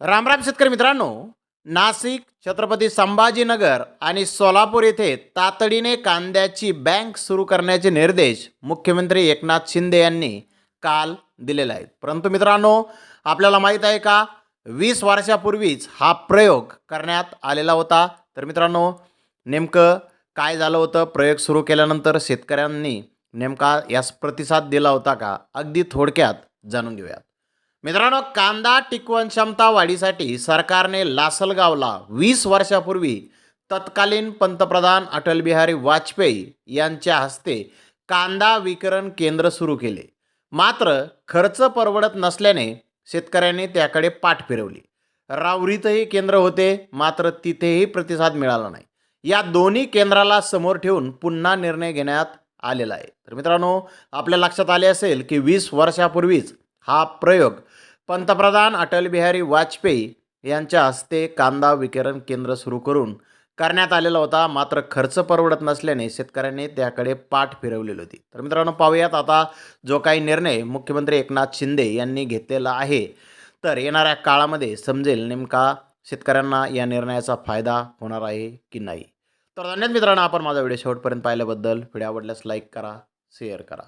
रामराम शेतकरी मित्रांनो. नाशिक छत्रपती संभाजीनगर आणि सोलापूर येथे तातडीने कांद्याची बँक सुरू करण्याचे निर्देश मुख्यमंत्री एकनाथ शिंदे यांनी काल दिलेले आहेत. परंतु मित्रांनो आपल्याला माहीत आहे का? वीस वर्षापूर्वीच हा प्रयोग करण्यात आलेला होता. तर मित्रांनो नेमकं काय झालं होतं? प्रयोग सुरू केल्यानंतर शेतकऱ्यांनी नेमका यास प्रतिसाद दिला होता का? अगदी थोडक्यात जाणून घेऊयात. मित्रांनो कांदा टिकवण क्षमता वाढीसाठी सरकारने लासलगावला वीस वर्षापूर्वी तत्कालीन पंतप्रधान अटल बिहारी वाजपेयी यांच्या हस्ते कांदा विकरण केंद्र सुरू केले. मात्र खर्च परवडत नसल्याने शेतकऱ्यांनी त्याकडे पाठ फिरवली. रावरीतही केंद्र होते मात्र तिथेही प्रतिसाद मिळाला नाही. या दोन्ही केंद्राला समोर ठेवून पुन्हा निर्णय घेण्यात आलेला आहे. तर मित्रांनो आपल्या लक्षात आले असेल की वीस वर्षापूर्वीच हा प्रयोग पंतप्रधान अटल बिहारी वाजपेयी यांच्या हस्ते कांदा विकिरण केंद्र सुरू करून करण्यात आलेला होता. मात्र खर्च परवडत नसल्याने शेतकऱ्यांनी त्याकडे पाठ फिरवलेली होती. तर मित्रांनो पाहूयात आता जो काही निर्णय मुख्यमंत्री एकनाथ शिंदे यांनी घेतलेला आहे तर येणाऱ्या काळामध्ये समजेल नेमका शेतकऱ्यांना या निर्णयाचा फायदा होणार आहे की नाही. तर धन्यवाद मित्रांनो आपण माझा व्हिडिओ शेवटपर्यंत पाहिल्याबद्दल. व्हिडिओ आवडल्यास लाईक करा शेअर करा.